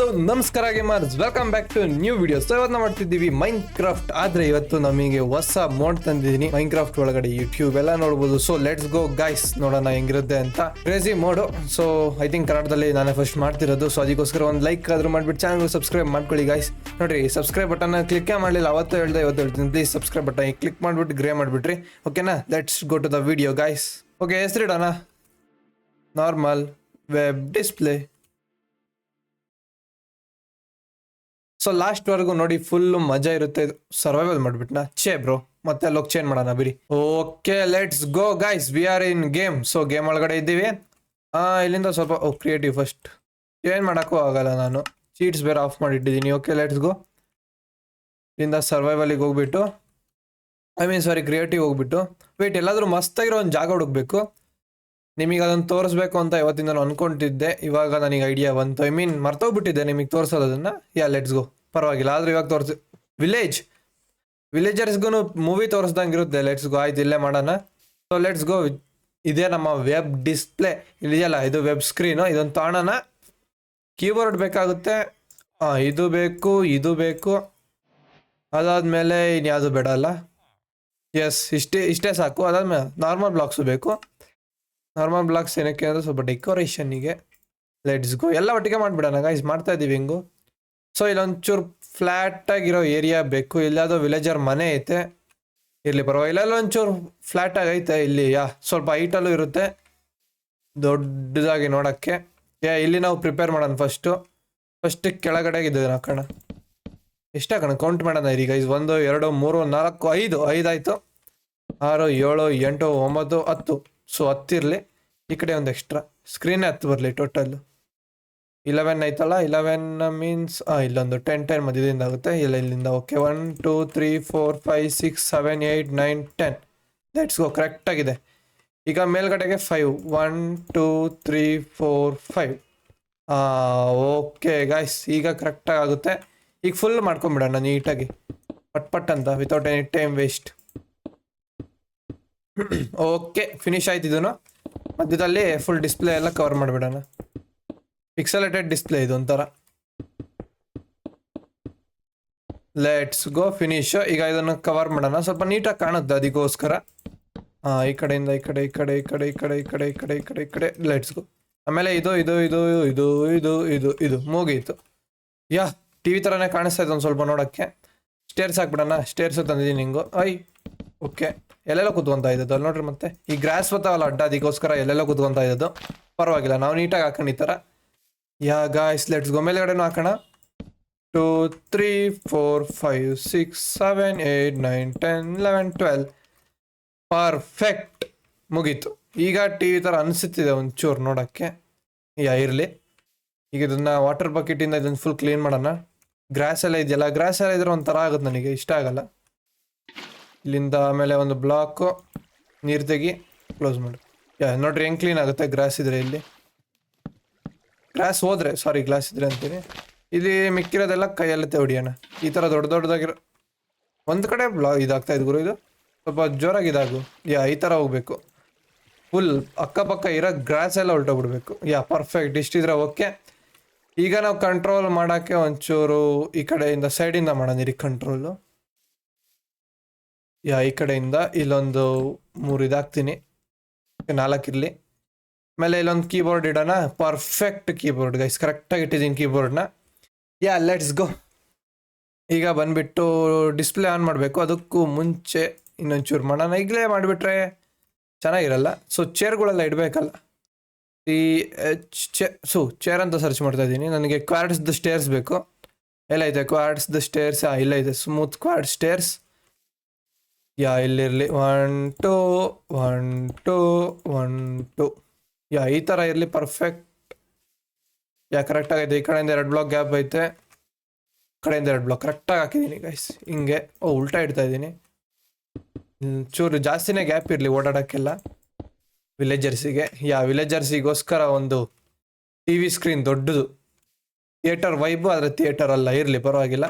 Hello ನಮಸ್ಕಾರ gamers welcome back to new video so ಇವತ್ತು ಮಾಡ್ತಿದ್ದೀವಿ ಮೈನ್ ಕ್ರಾಫ್ಟ್ ಆದ್ರೆ ಇವತ್ತು ನಮಗೆ ಹೊಸ ಮೋಡ್ ತಂದಿದ್ದೀನಿ. ಮೈನ್ ಕ್ರಾಫ್ಟ್ ಒಳಗಡೆ ಯೂಟ್ಯೂಬ್ ಎಲ್ಲ ನೋಡ್ಬೋದು. ಸೊ ಲೆಟ್ಸ್ ಗೋ ಗೈಸ್ ನೋಡೋಣ ಹೆಂಗಿರುತ್ತೆ ಅಂತ. Crazy mode so I think ಕನ್ನಡದಲ್ಲಿ ನಾನೇ ಫಸ್ಟ್ ಮಾಡ್ತಿರೋದು. ಸೊ ಅದಕ್ಕೋಸ್ಕರ ಒಂದು ಲೈಕ್ ಆದ್ರೂ ಮಾಡ್ಬಿಟ್ಟು ಚಾನಲ್ ಸಬ್ಸ್ಕ್ರೈಬ್ ಮಾಡ್ಕೊಳ್ಳಿ ಗೈಸ್ ನೋಡ್ರಿ ಸಬ್ಸ್ಕ್ರೈಬ್ ಬಟನ್ ಕ್ಲಿಕ್ ಮಾಡಲಿಲ್ಲ, ಅವತ್ತು ಹೇಳ್ದೆ, ಇವತ್ತು ಹೇಳ್ತೀನಿ. ಪ್ಲೀಸ್ ಸಬ್ಸ್ಕ್ರೈಬ್ ಬಟನ್ ಕ್ಲಿಕ್ ಮಾಡ್ಬಿಟ್ಟು ಗ್ರೇ ಮಾಡಿಬಿಟ್ರಿ. ಓಕೆನಾ let's go to the video guys okay ಹೆಸರಿಡೋಣ. Normal web display so last ವರ್ಗು ನೋಡಿ ಫುಲ್ ಮಜಾ ಇರುತ್ತೆ. ಸರ್ವೈವಲ್ ಮಾಡ್ಬಿಟ್ನಾ? ಛೇ ಬ್ರೋ ಮತ್ತೆ ಅಲ್ಲೋಗಿ ಚೇಂಜ್ ಮಾಡೋಣ, ಬಿಡಿ. Okay let's go guys we are in game so game ಒಳಗಡೆ ಇದ್ದೀವಿ. ಇಲ್ಲಿಂದ ಸ್ವಲ್ಪ ಓ ಕ್ರಿಯೇಟಿವ್ ಫಸ್ಟ್ ಚೇಂಜ್ ಮಾಡೋಕ್ಕೂ ಆಗಲ್ಲ ನಾನು. ಚೀಟ್ಸ್ ಬೇರೆ ಆಫ್ ಮಾಡಿಟ್ಟಿದ್ದೀನಿ. ಓಕೆ ಲೆಟ್ಸ್ ಗೋ ಇಲ್ಲಿಂದ ಸರ್ವೈವಲಿಗೆ ಹೋಗ್ಬಿಟ್ಟು ಐ ಮೀನ್ ಸಾರಿ ಕ್ರಿಯೇಟಿವ್ ಹೋಗ್ಬಿಟ್ಟು. ವೇಟ್ ಎಲ್ಲಾದರೂ ಮಸ್ತಾಗಿರೋ ಒಂದು ಜಾಗ ಹುಡುಕ್ಬೇಕು. ನಿಮಗೆ ಅದನ್ನು ತೋರಿಸ್ಬೇಕು ಅಂತ ಇವತ್ತಿಂದ ನಾನು ಅನ್ಕೊಂಡಿದ್ದೆ. ಇವಾಗ ನನಗೆ ಐಡಿಯಾ ಬಂತು. ಐ ಮೀನ್ ಮರ್ತೋಗ್ಬಿಟ್ಟಿದ್ದೆ ನಿಮಗೆ ತೋರಿಸೋದು ಅದನ್ನ. ಯಾ ಲೆಟ್ಸ್ ಗೋ ಪರವಾಗಿಲ್ಲ, ಆದ್ರೆ ಇವಾಗ ತೋರಿಸಿ ವಿಲೇಜ್ ವಿಲೇಜರ್ಸ್ಗೂ ಮೂವಿ ತೋರಿಸ್ದಂಗೆ ಇರುತ್ತೆ. ಲೆಟ್ಸ್ ಗೋ ಆಯ್ತು, ಇಲ್ಲೇ ಮಾಡೋಣ. ಸೊ ಲೆಟ್ಸ್ ಗೋ ಇದೇ ನಮ್ಮ ವೆಬ್ ಡಿಸ್ಪ್ಲೇ ಇದೆಯಲ್ಲ ಇದು ವೆಬ್ ಸ್ಕ್ರೀನು ಇದೊಂದು ತಾಣನ. ಕೀಬೋರ್ಡ್ ಬೇಕಾಗುತ್ತೆ. ಹಾಂ ಇದು ಬೇಕು ಇದು ಬೇಕು. ಅದಾದಮೇಲೆ ಇನ್ಯಾವುದು ಬೇಡ ಅಲ್ಲ? ಎಸ್ ಇಷ್ಟೇ ಇಷ್ಟೇ ಸಾಕು. ಅದಾದ್ಮೇಲೆ ನಾರ್ಮಲ್ ಬ್ಲಾಕ್ಸು ಬೇಕು. ನಾರ್ಮಲ್ ಬ್ಲಾಕ್ಸ್ ಏನಕ್ಕೆ ಅಂದರೆ ಸ್ವಲ್ಪ ಡೆಕೋರೇಷನ್ನಿಗೆ ಲೆಟ್ಸ್ ಗೋ ಎಲ್ಲ ಒಟ್ಟಿಗೆ ಮಾಡಿಬಿಡೋಣ ಗೈಸ್ ಮಾಡ್ತಾ ಇದ್ದೀವಿ ಹಿಂಗು? ಸೊ ಇಲ್ಲೊಂಚೂರು ಫ್ಲ್ಯಾಟ್ ಆಗಿರೋ ಏರಿಯಾ ಬೇಕು. ಇಲ್ಲಾದೋ ವಿಲೇಜರ್ ಮನೆ ಐತೆ. ಇರಲಿ, ಪರವಾಗಿಲ್ಲ. ಇಲ್ಲ ಒಂಚೂರು ಫ್ಲ್ಯಾಟ್ ಆಗೈತೆ ಇಲ್ಲಿ. ಯಾ, ಸ್ವಲ್ಪ ಹೈಟಲ್ಲೂ ಇರುತ್ತೆ. ದೊಡ್ಡದಾಗಿ ನೋಡೋಕ್ಕೆ. ಯಾ, ಇಲ್ಲಿ ನಾವು ಪ್ರಿಪೇರ್ ಮಾಡೋಣ ಫಸ್ಟು ಫಸ್ಟ್ ಕೆಳಗಡೆ ಇದೆ ಕಣ ಎಷ್ಟು ಹಾಕೋಣ ಕೌಂಟ್ ಮಾಡೋಣ ಇರಿ ಗೈಸ್ ಒಂದು, ಎರಡು, ಮೂರು, ನಾಲ್ಕು, ಐದು. ಐದಾಯಿತು ಆರು, ಏಳು, ಎಂಟು, ಒಂಬತ್ತು, ಹತ್ತು. ಸೊ ಹತ್ತಿರಲಿ. ಈ ಕಡೆ ಒಂದು ಎಕ್ಸ್ಟ್ರಾ ಸ್ಕ್ರೀನ್ ಹತ್ತು ಬರಲಿ ಟೋಟಲ್ ಇಲೆವೆನ್ ಐತಲ್ಲ? ಇಲೆವೆನ್ ಮೀನ್ಸ್ ಇಲ್ಲೊಂದು ಟೆನ್ ಟೆನ್ ಮಧ್ಯದಿಂದ ಆಗುತ್ತೆ. ಇಲ್ಲ, ಇಲ್ಲಿಂದ okay one two three four five six seven eight nine ten let's go ಕರೆಕ್ಟಾಗಿದೆ ಈಗ ಮೇಲ್ಗಡೆಗೆ five one two three four five okay guys ಈಗ ಕರೆಕ್ಟಾಗಿ ಆಗುತ್ತೆ. ಈಗ ಫುಲ್ ಮಾಡ್ಕೊಂಬಿಡೋಣ ನೀಟಾಗಿ. ಪಟ್ ಪಟ್ ಅಂತ without any time waste okay finish ಆಯ್ತು ಇದನ್ನು. ಮಧ್ಯದಲ್ಲಿ ಫುಲ್ ಡಿಸ್ಪ್ಲೇ ಎಲ್ಲ ಕವರ್ ಮಾಡಿಬಿಡೋಣ. ಪಿಕ್ಸಲೇಟೆಡ್ ಡಿಸ್ಪ್ಲೇ ಇದು ಒಂಥರ. ಲೆಟ್ಸ್ ಗೋ ಫಿನಿಶ್ ಈಗ ಇದನ್ನು ಕವರ್ ಮಾಡೋಣ. ಸ್ವಲ್ಪ ನೀಟಾಗಿ ಕಾಣುತ್ತೆ ಅದಕ್ಕೋಸ್ಕರ. ಈ ಕಡೆಯಿಂದ, ಈ ಕಡೆ ಈ ಕಡೆ ಈ ಕಡೆ ಈ ಕಡೆ ಈ ಕಡೆ ಈ ಕಡೆ ಈ ಕಡೆ ಈ ಕಡೆ. ಲೆಟ್ಸ್ ಗೋ ಆಮೇಲೆ ಇದು ಇದು ಇದು ಇದು ಇದು ಇದು ಇದು ಮುಗೀತು. ಯಾ ಟಿ ವಿ ಥರನೇ ಕಾಣಿಸ್ತಾ ಇದೆ ಒಂದು ಸ್ವಲ್ಪ ನೋಡೋಕ್ಕೆ. ಸ್ಟೇರ್ಸ್ ಹಾಕ್ಬಿಡೋಣ. ಸ್ಟೇರ್ಸ್ ತಂದಿದ್ದೀನಿ ನಿಂಗು. I okay. ಎಲ್ಲೆಲ್ಲ ಕುತ್ಕೊಂತ ಇದ್ದದ್ದು ಅಲ್ಲಿ ನೋಡ್ರಿ ಮತ್ತೆ. ಈ ಗ್ರಾಸ್ ಬರ್ತಾವಲ್ಲ ಅಡ್ಡ, ಅದಕ್ಕೋಸ್ಕರ ಎಲ್ಲೆಲ್ಲ ಕುತ್ಕೊಂತ ಇದ್ದದ್ದು. ಪರವಾಗಿಲ್ಲ, ನಾವು ನೀಟಾಗಿ ಹಾಕೊಂಡು ಈ ಥರ. ಯಾ ಗಾಯ್ಸ್ ಲೆಟ್ಸ್ ಗೋ ಮೇಲೆಗಡೆನೂ ಹಾಕೋಣ. Two three four five six seven eight nine ten eleven twelve perfect ಮುಗೀತು. ಈಗ ಟಿ ವಿ ಥರ ಅನಿಸುತ್ತಿದೆ ಒಂಚೂರು ನೋಡೋಕ್ಕೆ. ಯಾ, ಇರಲಿ. ಈಗ ಇದನ್ನು ವಾಟರ್ ಬಕೆಟಿಂದ ಇದನ್ನು ಫುಲ್ ಕ್ಲೀನ್ ಮಾಡೋಣ. ಗ್ರಾಸ್ ಎಲ್ಲ ಇದೆಯಲ್ಲ ಗ್ರಾಸ್ ಎಲ್ಲ ಇದ್ರೆ ಒಂಥರ ಆಗುತ್ತೆ ನನಗೆ. ಇಷ್ಟ ಆಗಲ್ಲ. ಇಲ್ಲಿಂದ ಆಮೇಲೆ ಒಂದು ಬ್ಲಾಕು, ನೀರು ತೆಗಿ ಕ್ಲೋಸ್ ಮಾಡಿ. ಯಾ, ನೋಡ್ರಿ, ಹೆಂಗೆ ಕ್ಲೀನ್ ಆಗುತ್ತೆ? ಗ್ರಾಸ್ ಇದ್ರೆ ಇಲ್ಲಿ. ಗ್ರಾಸ್ ಹೋದ್ರೆ ಸಾರಿ ಗ್ಲಾಸ್ ಇದ್ರೆ ಅಂತೀನಿ ಇಲ್ಲಿ ಮಿಕ್ಕಿರೋದೆಲ್ಲ ಕೈಯಲ್ಲತ್ತೆ ಹೊಡಿಯೋಣ ಈ ಥರ ದೊಡ್ಡ ದೊಡ್ಡದಾಗಿರೋ ಒಂದು ಕಡೆ ಬ್ಲಾ ಇದಾಗ್ತಾ ಇದೆ ಗುರು ಇದು. ಸ್ವಲ್ಪ ಜೋರಾಗಿ ಇದಾಗು. ಯಾ, ಈ ಥರ ಹೋಗ್ಬೇಕು. ಫುಲ್ ಅಕ್ಕಪಕ್ಕ ಇರೋ ಗ್ರಾಸ್ ಎಲ್ಲ ಹೊಲ್ಟೋಗ್ಬಿಡ್ಬೇಕು ಯಾ ಪರ್ಫೆಕ್ಟ್ ಇಷ್ಟಿದ್ರೆ ಓಕೆ ಈಗ ನಾವು ಕಂಟ್ರೋಲ್ ಮಾಡೋಕ್ಕೆ ಒಂಚೂರು ಈ ಕಡೆಯಿಂದ ಸೈಡಿಂದ ಮಾಡೋಣ ಕಂಟ್ರೋಲು ಯಾ, ಈ ಕಡೆಯಿಂದ ಇಲ್ಲೊಂದು ಮೂರು ಇದಾಗ್ತೀನಿ. ನಾಲ್ಕಿರಲಿ ಆಮೇಲೆ ಇಲ್ಲೊಂದು ಕೀಬೋರ್ಡ್ ಇಡೋಣ. ಪರ್ಫೆಕ್ಟ್ ಕೀಬೋರ್ಡ್ ಗೈಸ್ ಕರೆಕ್ಟಾಗಿ ಇಟ್ಟಿದ್ದೀನಿ ಕೀಬೋರ್ಡ್ನ ಯಾ ಲೆಟ್ಸ್ ಗೋ ಈಗ ಬಂದ್ಬಿಟ್ಟು ಡಿಸ್ಪ್ಲೇ ಆನ್ ಮಾಡಬೇಕು. ಅದಕ್ಕೂ ಮುಂಚೆ ಇನ್ನೊಂಚೂರು ಮಾಡೋಣ. ಈಗಲೇ ಮಾಡಿಬಿಟ್ರೆ ಚೆನ್ನಾಗಿರಲ್ಲ. ಸೊ ಚೇರ್ಗಳೆಲ್ಲ ಇಡಬೇಕಲ್ಲ. ಈ ಚೇ ಸೊ ಚೇರ್ ಅಂತ ಸರ್ಚ್ ಮಾಡ್ತಾ ಇದ್ದೀನಿ. ನನಗೆ ಕ್ವಾರ್ಡ್ಸ್ದು ಸ್ಟೇರ್ಸ್ ಬೇಕು. ಎಲ್ಲ ಇದೆ ಕ್ವಾರ್ಡ್ಸ್ದು ಸ್ಟೇರ್ಸ್ ಇಲ್ಲ ಇದೆ smooth quartz stairs yeah ಇಲ್ಲಿರಲಿ one two one two one two yeah ಈ ಥರ ಇರಲಿ ಪರ್ಫೆಕ್ಟ್ ಯಾ ಕರೆಕ್ಟಾಗೈತೆ ಈ ಕಡೆಯಿಂದ ಎರಡು ಬ್ಲಾಕ್ ಗ್ಯಾಪ್ ಐತೆ. ಕಡೆಯಿಂದ ಎರಡು ಬ್ಲಾಕ್ ಕರೆಕ್ಟಾಗಿ ಹಾಕಿದ್ದೀನಿ ಗೈಸ್ ಹಿಂಗೆ. ಓ, ಉಲ್ಟಾ ಇಡ್ತಾ ಇದ್ದೀನಿ. ಚೂರು ಜಾಸ್ತಿನೇ ಗ್ಯಾಪ್ ಇರಲಿ ಓಡಾಡೋಕ್ಕೆಲ್ಲ. ವಿಲೇಜರ್ಸಿಗೆ ಯಾ ವಿಲೇಜರ್ಸಿಗೋಸ್ಕರ ಒಂದು ಟಿ ವಿ ಸ್ಕ್ರೀನ್ ದೊಡ್ಡದು. ಥಿಯೇಟರ್ ವೈಬು ಆದರೆ ಥಿಯೇಟರ್ ಅಲ್ಲ. ಇರಲಿ, ಪರವಾಗಿಲ್ಲ.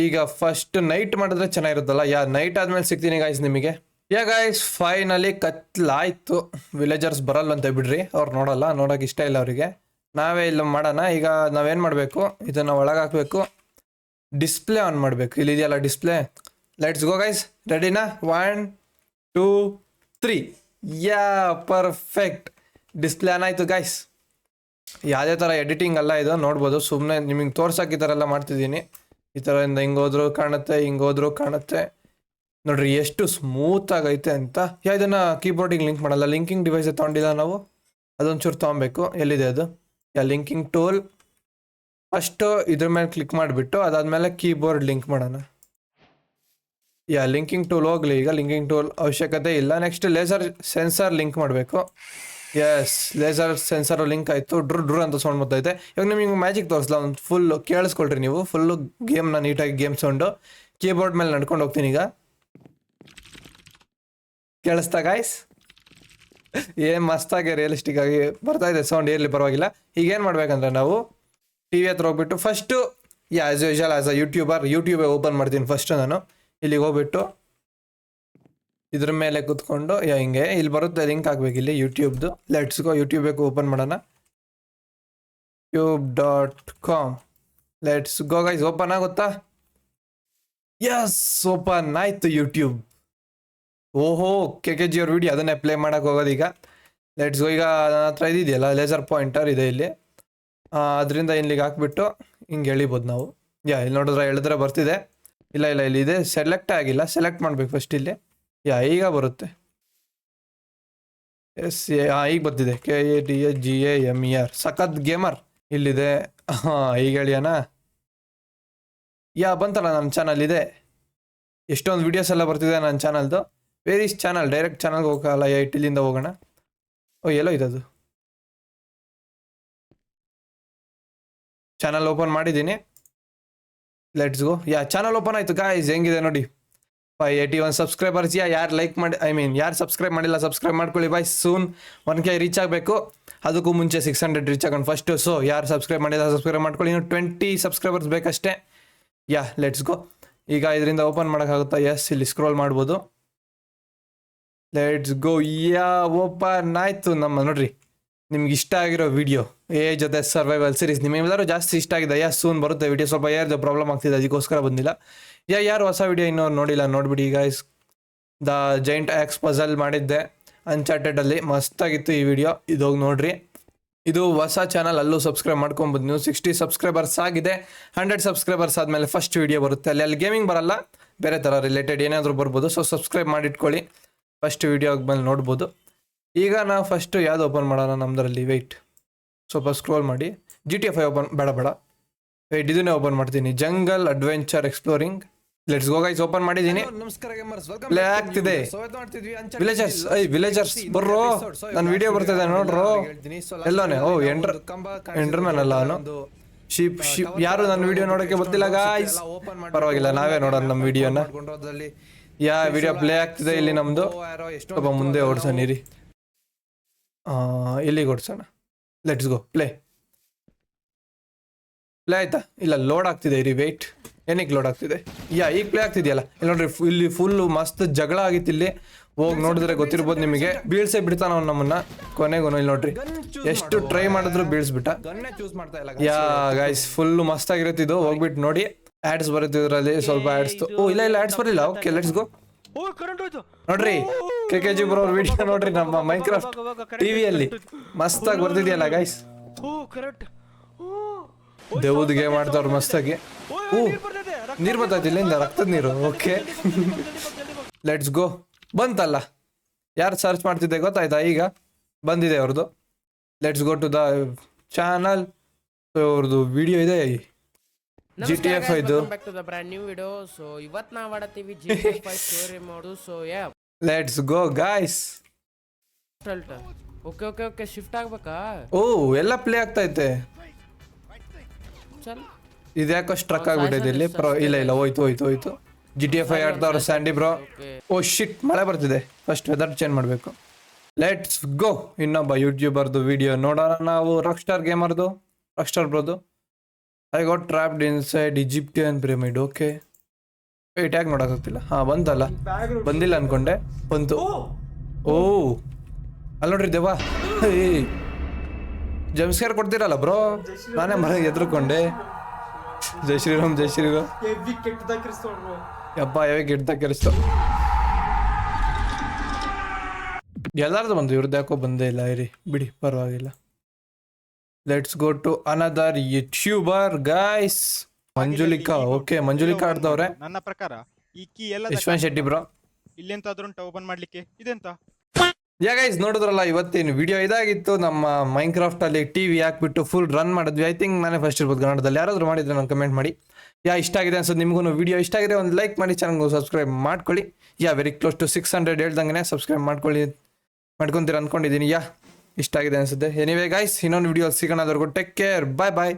ಈಗ ಫಸ್ಟ್ ನೈಟ್ ಮಾಡಿದ್ರೆ ಚೆನ್ನಾಗಿರುತ್ತಲ್ಲ? ಯಾ ನೈಟ್ ಆದ್ಮೇಲೆ ಸಿಗ್ತೀನಿ ಗಾಯ್ಸ್ ನಿಮಗೆ. ಯಾ ಗಾಯ್ಸ್ ಫೈನಲಿ ಕತ್ಲಾಯ್ತು. ವಿಲೇಜರ್ಸ್ ಬರಲ್ಲ ಅಂತ ಬಿಡ್ರಿ. ಅವ್ರು ನೋಡಲ್ಲ, ನೋಡೋಕೆ ಇಷ್ಟ ಇಲ್ಲ ಅವರಿಗೆ. ನಾವೇ ಇಲ್ಲಿ ಮಾಡೋಣ. ಈಗ ನಾವೇನು ಮಾಡಬೇಕು? ಇದನ್ನು ಒಳಗೆ ಹಾಕಬೇಕು. ಡಿಸ್ಪ್ಲೇ ಆನ್ ಮಾಡಬೇಕು. ಇಲ್ಲಿದೆಯಲ್ಲ ಡಿಸ್ಪ್ಲೇ ಲೈಟ್ಸ್ ಗೋ ಗೈಸ್ ರೆಡಿನಾ one two three yeah perfect display on ಆಯಿತು ಗೈಸ್ ಯಾವುದೇ ಥರ ಎಡಿಟಿಂಗ್ ಅಲ್ಲ ಇದು. ನೋಡ್ಬೋದು. ಸುಮ್ಮನೆ ನಿಮಗೆ ತೋರ್ಸೋಕೆ ಈ ಥರ ಎಲ್ಲ ಮಾಡ್ತಿದ್ದೀನಿ. ಈ ಥರದಿಂದ ಹಿಂಗೆ ಹೋದ್ರು ಕಾಣುತ್ತೆ ಹಿಂಗೆ ಹೋದ್ರೂ ಕಾಣುತ್ತೆ. ನೋಡ್ರಿ, ಎಷ್ಟು ಸ್ಮೂತ್ ಆಗೈತೆ ಅಂತ. ಯಾ, ಇದನ್ನು ಕೀಬೋರ್ಡಿಗೆ ಲಿಂಕ್ ಮಾಡಲ್ಲ. ಲಿಂಕಿಂಗ್ ಡಿವೈಸ್ ತೊಗೊಂಡಿಲ್ಲ ನಾವು. ಅದೊಂಚೂರು ತೊಗೊಬೇಕು. ಎಲ್ಲಿದೆ ಅದು? ಯಾ ಲಿಂಕಿಂಗ್ ಟೂಲ್ ಫಸ್ಟು ಇದ್ರ ಮೇಲೆ ಕ್ಲಿಕ್ ಮಾಡಿಬಿಟ್ಟು ಅದಾದಮೇಲೆ ಕೀಬೋರ್ಡ್ ಲಿಂಕ್ ಮಾಡೋಣ. ಯಾ ಲಿಂಕಿಂಗ್ ಟೂಲ್ ಹೋಗಲಿ ಈಗ. ಲಿಂಕಿಂಗ್ ಟೂಲ್ ಅವಶ್ಯಕತೆ ಇಲ್ಲ. ನೆಕ್ಸ್ಟ್ ಲೇಸರ್ ಸೆನ್ಸರ್ ಲಿಂಕ್ ಮಾಡಬೇಕು. ಎಸ್ ಲೇಸರ್ ಸೆನ್ಸರ್ ಲಿಂಕ್ ಆಯಿತು. ಡ್ರು ಡ್ರು ಅಂತ ಸೌಂಡ್ ಬರ್ತೈತೆ ಇವಾಗ ನಿಮಗೆ ಮ್ಯಾಜಿಕ್ ತೋರಿಸಲ್ಲ ಒಂದು ಫುಲ್ ಕೇಳಿಸ್ಕೊಳ್ರಿ ನೀವು. ಫುಲ್ಲು ಗೇಮ್ನ ನೀಟಾಗಿ ಗೇಮ್ ಸೌಂಡು ಕೀಬೋರ್ಡ್ ಮೇಲೆ ನಡ್ಕೊಂಡು ಹೋಗ್ತೀನಿ ಈಗ. ಕೇಳಿಸ್ತಾ ಗಾಯ್ಸ್ ಏನು ಮಸ್ತಾಗಿ ರಿಯಲಿಸ್ಟಿಕ್ ಆಗಿ ಬರ್ತಾ ಇದೆ ಸೌಂಡ್ ಇರಲಿ ಪರವಾಗಿಲ್ಲ. ಈಗ ಏನು ಮಾಡ್ಬೇಕಂದ್ರೆ ನಾವು ಟಿ ವಿ ಹತ್ರ ಹೋಗ್ಬಿಟ್ಟು first as usual as a YouTuber ಯೂಟ್ಯೂಬೇ open ಮಾಡ್ತೀನಿ ಫಸ್ಟು ನಾನು. ಇಲ್ಲಿಗೆ ಹೋಗ್ಬಿಟ್ಟು ಇದ್ರ ಮೇಲೆ ಕುತ್ಕೊಂಡು ಹಿಂಗೆ, ಇಲ್ಲಿ ಬರುತ್ತೆ ಲಿಂಕ್ ಹಾಕ್ಬೇಕು ಇಲ್ಲಿ ಯೂಟ್ಯೂಬ್ದು ಲೆಟ್ಸ್ ಗೋ ಯೂಟ್ಯೂಬ್ ಓಪನ್ ಮಾಡೋಣ tube dot com let's go guys open ಆಗುತ್ತಾ ಯಸ್ ಓಪನ್ ಆಯ್ತು ಯೂಟ್ಯೂಬ್ ಓಹೋ ಕೆ ಕೆ ಜಿ ಅವ್ರ ವಿಡಿಯೋ ಅದನ್ನೇ ಪ್ಲೇ ಮಾಡೋಕೆ ಹೋಗೋದೀಗ ಲೆಟ್ಸ್ ಗೋ ಈಗ ನನ್ನ ಹತ್ರ ಇದಿದೆಯಲ್ಲ ಲೇಸರ್ ಪಾಯಿಂಟರ್ ಇದೆ ಇಲ್ಲಿ. ಅದರಿಂದ ಇಲ್ಲಿಗೆ ಹಾಕ್ಬಿಟ್ಟು ಹಿಂಗೆ ಎಳಿಬೋದು ನಾವು. ಯಾ, ಇಲ್ಲಿ ನೋಡಿದ್ರೆ ಎಳೆದ್ರೆ ಬರ್ತಿದೆ. ಇಲ್ಲ ಇಲ್ಲ, ಇಲ್ಲಿ ಇದೆ. ಸೆಲೆಕ್ಟ್ ಆಗಿಲ್ಲ ಸೆಲೆಕ್ಟ್ ಮಾಡ್ಬೇಕು ಫಸ್ಟ್ ಇಲ್ಲಿ. ಯಾ, ಈಗ ಬರುತ್ತೆ. ಎಸ್ ಹಾಂ ಈಗ ಬರ್ತಿದೆ. K, A, D, A, G, A M E, R. ಸಖತ್ ಗೇಮರ್ ಇಲ್ಲಿದೆ. ಹಾಂ, ಈಗ ಹೇಳಿಯಾನ? ಯಾ, ಬಂತಲ್ಲ ನನ್ನ ಚಾನಲ್ ಇದೆ. ಎಷ್ಟೊಂದು ವಿಡಿಯೋಸ್ ಎಲ್ಲ ಬರ್ತಿದೆ ನನ್ನ ಚಾನಲ್ದು ವೇರಿಸ್ ಚಾನಲ್ ಡೈರೆಕ್ಟ್ ಚಾನಲ್ಗೆ ಹೋಗಲ್ಲ ಏಟ್ ಇಲ್ಲಿಂದ ಹೋಗೋಣ. ಓ, ಎಲ್ಲೋ ಇದದು? ಚಾನಲ್ ಓಪನ್ ಮಾಡಿದ್ದೀನಿ. Let's go yeah channel open ಆಯಿತು ಗಾಯ್ಸ್ ಹೆಂಗಿದೆ ನೋಡಿ. ಫೈ ಏಯ್ಟಿ ಒನ್ ಸಬ್ಸ್ಕ್ರೈಬರ್ಸ್ ಯಾರು ಲೈಕ್ ಮಾಡಿ ಐ ಮೀನ್ ಯಾರು ಸಬ್ಸ್ಕ್ರೈಬ್ ಮಾಡಿಲ್ಲ ಸಬ್ಸ್ಕ್ರೈಬ್ ಮಾಡ್ಕೊಳ್ಳಿ bye soon one K reach ಆಗಬೇಕು. ಅದಕ್ಕೂ ಮುಂಚೆ ಸಿಕ್ಸ್ ಹಂಡ್ರೆಡ್ ರೀಚ್ ಆಗೋಣ ಫಸ್ಟು ಸೊ ಯಾರು ಸಬ್ಸ್ಕ್ರೈಬ್ ಮಾಡಿಲ್ಲ ಸಬ್ಸ್ಕ್ರೈಬ್ ಮಾಡ್ಕೊಳ್ಳಿ. ಇನ್ನು ಟ್ವೆಂಟಿ ಸಬ್ಸ್ಕ್ರೈಬರ್ಸ್ ಬೇಕಷ್ಟೇ. ಯಾ ಲೆಟ್ಸ್ ಗೋ ಈಗ ಇದರಿಂದ ಓಪನ್ ಮಾಡೋಕ್ಕಾಗುತ್ತಾ? ಎಸ್ ಇಲ್ಲಿ ಸ್ಕ್ರೋಲ್ ಮಾಡ್ಬೋದು. ಲೆಟ್ಸ್ ಗೋ ಯಾ ಓಪನ್ ಆಯಿತು. ನಮ್ಮ, ನೋಡ್ರಿ. ನಿಮ್ಗೆ ಇಷ್ಟ ಆಗಿರೋ ವಿಡಿಯೋ ಏ ಜೊತೆ ಸರ್ವೈವಲ್ ಸೀರೀಸ್ ನಿಮಗೆಲ್ಲರೂ ಜಾಸ್ತಿ ಇಷ್ಟ ಆಗಿದೆ ಯಾ ಸೂನ್ ಬರುತ್ತೆ ವಿಡಿಯೋ ಸ್ವಲ್ಪ ಯಾರ್ದು ಪ್ರಾಬ್ಲಮ್ ಆಗ್ತಿದೆ, ಅದಕ್ಕೋಸ್ಕರ ಬಂದಿಲ್ಲ. ಯಾ ಯಾರು ಹೊಸ ವಿಡಿಯೋ ಇನ್ನೂ ನೋಡಿಲ್ಲ, ನೋಡ್ಬಿಡಿ is the giant axe puzzle ಮಾಡಿದ್ದೆ ಅನ್ಚಾರ್ಟೆಡಲ್ಲಿ ಮಸ್ತಾಗಿತ್ತು ಈ ವಿಡಿಯೋ ಇದೋಗಿ ನೋಡ್ರಿ. ಇದು ಹೊಸ ಚಾನಲ್ ಅಲ್ಲೂ ಸಬ್ಸ್ಕ್ರೈಬ್ ಮಾಡ್ಕೊಬೋದು ನೀವು ಸಿಕ್ಸ್ಟಿ ಸಬ್ಸ್ಕ್ರೈಬರ್ಸ್ ಆಗಿದೆ ಹಂಡ್ರೆಡ್ ಸಬ್ಸ್ಕ್ರೈಬರ್ಸ್ ಆದಮೇಲೆ ಫಸ್ಟ್ ವಿಡಿಯೋ ಬರುತ್ತೆ. ಅಲ್ಲಿ ಅಲ್ಲಿ ಗೇಮಿಂಗ್ ಬರಲ್ಲ, ಬೇರೆ ಥರ ರಿಲೇಟೆಡ್ ಏನಾದರೂ ಬರ್ಬೋದು ಸೊ ಸಬ್ಸ್ಕ್ರೈಬ್ ಮಾಡಿಟ್ಕೊಳ್ಳಿ. ಫಸ್ಟ್ ವಿಡಿಯೋ ಮೇಲೆ ನೋಡ್ಬೋದು. ಈಗ ನಾವು ಫಸ್ಟು ಯಾವ್ದು ಓಪನ್ ಮಾಡೋಣ ನಮ್ಮದ್ರಲ್ಲಿ ವೆಯ್ಟ್ ಸ್ವಲ್ಪ ಸ್ಕ್ರೋಲ್ ಮಾಡಿ. G T F I open ಬೇಡ ಬೇಡ. ವೆಯ್ಟ್ ಇದನ್ನೇ ಓಪನ್ ಮಾಡ್ತೀನಿ. Jungle adventure exploring let's go guys open ಮಾಡಿದ್ದೀನಿ. Back ಆಗ್ತಿದೆ. ವಿಲೇಜರ್ಸ್ ಐ ವಿಲೇಜರ್ಸ್ ಬರ್ರೋ. ನನ್ನ ವಿಡಿಯೋ ಬರ್ತಿದೆ ನೋಡ್ರೋ. ಎಲ್ಲೋನೆ. ಓ ಎಂಟರ್ ಎಂಡ್ರ ಕಾಣಿಸಿದೆ. ಅಲ್ಲ ಅವನು ಶಿಪ್ ಶಿಪ್ ಯಾರು ನನ್ನ ವಿಡಿಯೋ ನೋಡೋಕೆ ಗೊತ್ತಿಲ್ಲ ಗಾಯ್ಸ್ ಪರವಾಗಿಲ್ಲ ನಾವೇ ನೋಡೋಣ ನಮ್ಮ ವಿಡಿಯೋನ ಯಾ ವಿಡಿಯೋ ಪ್ಲೇ ಆಗ್ತಿದೆ ಇಲ್ಲಿ ನಮ್ದು. ಸ್ವಲ್ಪ ಮುಂದೆ ಓಡಿಸೋಣ ಓಡಿಸೋಣ? ಲೆಟ್ಸ್ ಗೋ ಪ್ಲೇ ಪ್ಲೇ ಆಯ್ತಾ? ಇಲ್ಲ ಲೋಡ್ ಆಗ್ತಿದೆ, ಇರಿ ವೆಯ್ಟ್ ಏನಕ್ಕೆ ಲೋಡ್ ಆಗ್ತಿದೆ? ಯಾ, ಈಗ ಪ್ಲೇ ಆಗ್ತಿದೆಯಲ್ಲ? ಇಲ್ಲಿ ನೋಡ್ರಿ ಇಲ್ಲಿ ಫುಲ್ ಮಸ್ತ್ ಜಗಳ ಆಗಿತ್ತು ಇಲ್ಲಿ. ಹೋಗಿ ನೋಡಿದ್ರೆ ಗೊತ್ತಿರ್ಬೋದು ನಿಮಗೆ. ಬೀಳ್ಸೆ ಬಿಡ್ತಾನ ಅವ್ನು ನಮ್ಮನ್ನ. ಕೊನೆಗೂ ಇಲ್ಲಿ ನೋಡ್ರಿ. ಎಷ್ಟು ಟ್ರೈ ಮಾಡಿದ್ರು ಬೀಳ್ಸ್ಬಿಟ್ಟ. ಯಾ ಗೈಸ್ ಫುಲ್ ಮಸ್ತ್ ಆಗಿರುತ್ತೆ ಇದು. ಹೋಗ್ಬಿಟ್ಟು ನೋಡಿ. ಆಡ್ಸ್ ಬರುತ್ತೆ ಇದರಲ್ಲಿ ಸ್ವಲ್ಪ ಆಡ್ಸ್ ಓ, ಇಲ್ಲ ಇಲ್ಲ ಆಡ್ಸ್ ಬರಲಿಲ್ಲ. ಓಕೆ ಲೆಟ್ಸ್ ಗೋ ಓ ಕರೆಂಟ್ ಹೋಯ್ತು. ನೋಡ್ರಿ K K G bro video ನೋಡ್ರಿ ನಮ್ಮ ಮೈಕ್ರಾಫ್ಟ್ ಟಿವಿಯಲ್ಲಿ ಮಸ್ತಾಗಿ ಬರ್ತಿದೆಯಲ್ಲ ಗೈಸ್ ಓ ಕರೆಕ್ಟ್ ದೇವ್ದು ಗೇಮ್ ಆಡ್ತಾವ್ರು ಮಸ್ತಾಗಿ. ಓ ನೀರ್ ಬರ್ತೈತೆ ಇಲ್ಲಿಂದ ರಕ್ತದ ನೀರು ಓಕೆ ಲೆಟ್ಸ್ ಗೋ ಬಂತಲ್ಲ? ಯಾರು ಸರ್ಚ್ ಮಾಡ್ತಿದ್ದೆ ಗೊತ್ತಾಯ್ತಾ ಈಗ? ಬಂದಿದೆ ಅವ್ರದ್ದು let's go to the channel ಅವ್ರದ್ದು ವಿಡಿಯೋ ಇದೆ. ಜಿ ಟಿ ಎಫ್ ಇದು back to the brand new video so ಇವತ್ ನಾವ್ ಮಾಡತ್ತೀವಿ ಜಿ ಟಿ ಎಫ್ ಸ್ಟೋರಿ ಮಾಡು so yeah let's go guys okay okay okay shift ಆಗ್ಬೇಕಾ? ಓ ಎಲ್ಲ ಪ್ಲೇ ಆಗ್ತೈತೆ ಚಲ್. ಇದ್ಯಾಕೋ ಸ್ಟ್ರಕ್ ಆಗ್ಬಿಟ್ಟಿದೆ ಇಲ್ಲಿ? ಪ್ರೋ ಇಲ್ಲ ಇಲ್ಲ ಹೋಯ್ತು ಹೋಯ್ತು ಹೋಯ್ತು. ಜಿ ಟಿ ಎಫ್ ಐ ಆಡ್ತಾವ್ರ ಸ್ಯಾಂಡಿ ಬ್ರೋ ಓ ಶಿಟ್ ಮಳೆ ಬರ್ತಿದೆ. ಫಸ್ಟ್ ವೆದರ್ ಚೇಂಜ್ ಮಾಡ್ಬೇಕು. ಲೆಟ್ಸ್ ಗೋ ಇನ್ನೊಬ್ಬ ಯೂಟ್ಯೂಬರ್ದು ವಿಡಿಯೋ ನೋಡೋಣ ನಾವು. ರಾಕ್ ಸ್ಟಾರ್ ಗೇಮರ್ದು rock star ಬ್ರೋದು I got trapped inside Egyptian pyramid okay wait ಯಾಕೆ ನೋಡೋಕ್ಕಾಗ್ತಿಲ್ಲ ಹಾಂ ಬಂತಲ್ಲ. ಬಂದಿಲ್ಲ ಅನ್ಕೊಂಡೆ. ಬಂತು. ಓ. ಅಲ್ಲಿ ನೋಡ್ರಿ ದೇವಾ ಜಮ್ಸ್ಕೇರ್ ಕೊಡ್ತೀರಲ್ಲ ಬ್ರೋ? ನಾನೇ ಮರ ಎದ್ರುಕೊಂಡೆ. ಜೈ ಶ್ರೀರಾಮ್ ಜೈ ಶ್ರೀರಾಮ್. ಕೆಟ್ಟದಾಗ ಯಪ್ಪ ಯಾವಾಗ ಗಿಡ್ದ ಕೆರಿಸ್ತು ಎಲ್ಲಾರ್ದು ಬಂದು ಇವ್ರದ್ದು ಯಾಕೋ ಬಂದೇ ಇಲ್ಲ ಇರಿ ಬಿಡಿ ಪರವಾಗಿಲ್ಲ. Let's go to another YouTuber guys Manjulika okay Manjulika ಆಡ್ದವ್ರೆ ನನ್ನ ಪ್ರಕಾರ ಈ ಕೀ ಎಲ್ಲ ಯಶವಂತ್ ಶೆಟ್ಟಿ ಬ್ರೋ ಇಲ್ಲೆಂತಾದ್ರೂ ಉಂಟಾ ಓಪನ್ ಮಾಡ್ಲಿಕ್ಕೆ? ಇದೆಂತ? ಯಾ ಗೈಸ್ ನೋಡಿದ್ರಲ್ಲ ಇವತ್ತಿನ ವಿಡಿಯೋ ಇದಾಗಿತ್ತು. ನಮ್ಮ ಮೈನ್ಕ್ರಾಫ್ಟ್ ಅಲ್ಲಿ ಟಿವಿ ಹಾಕ್ಬಿಟ್ಟು ಫುಲ್ ರನ್ ಮಾಡಿದ್ವಿ. ಐ ಥಿಂಕ್ ನಾನೇ ಫಸ್ಟ್ ಇರ್ಬೋದು ಕನ್ನಡದಲ್ಲಿ. ಯಾರಾದ್ರೂ ಮಾಡಿದ್ರೆ ನಾನು ಕಮೆಂಟ್ ಮಾಡಿ. ಯಾ ಇಷ್ಟ ಆಗಿದೆ ಅನ್ಸೋದು ನಿಮಗೂ ವಿಡಿಯೋ ಇಷ್ಟ ಆಗಿದೆ ಒಂದು ಲೈಕ್ ಮಾಡಿ ಚಾನಲ್ಗೂ ಸಬ್ಸ್ಕ್ರೈಬ್ ಮಾಡ್ಕೊಳ್ಳಿ. Yeah very close to six hundred ಹೇಳ್ದಂಗೆ ಸಬ್ಸ್ಕ್ರೈಬ್ ಮಾಡ್ಕೊಳ್ಳಿ ಮಾಡ್ಕೊಂತೀರ ಅನ್ಕೊಂಡಿದ್ದೀನಿ. ಯಾ ಇಷ್ಟ ಆಗಿದೆ ಅನ್ಸುತ್ತೆ. ಎನಿವೇ ಗೈಸ್ ಇನ್ನೊಂದು ವಿಡಿಯೋ ಸಿಗೋಣ. ಅದ್ರಿಗೂ ಟೇಕ್ ಕೇರ್ ಬಾಯ್ ಬಾಯ್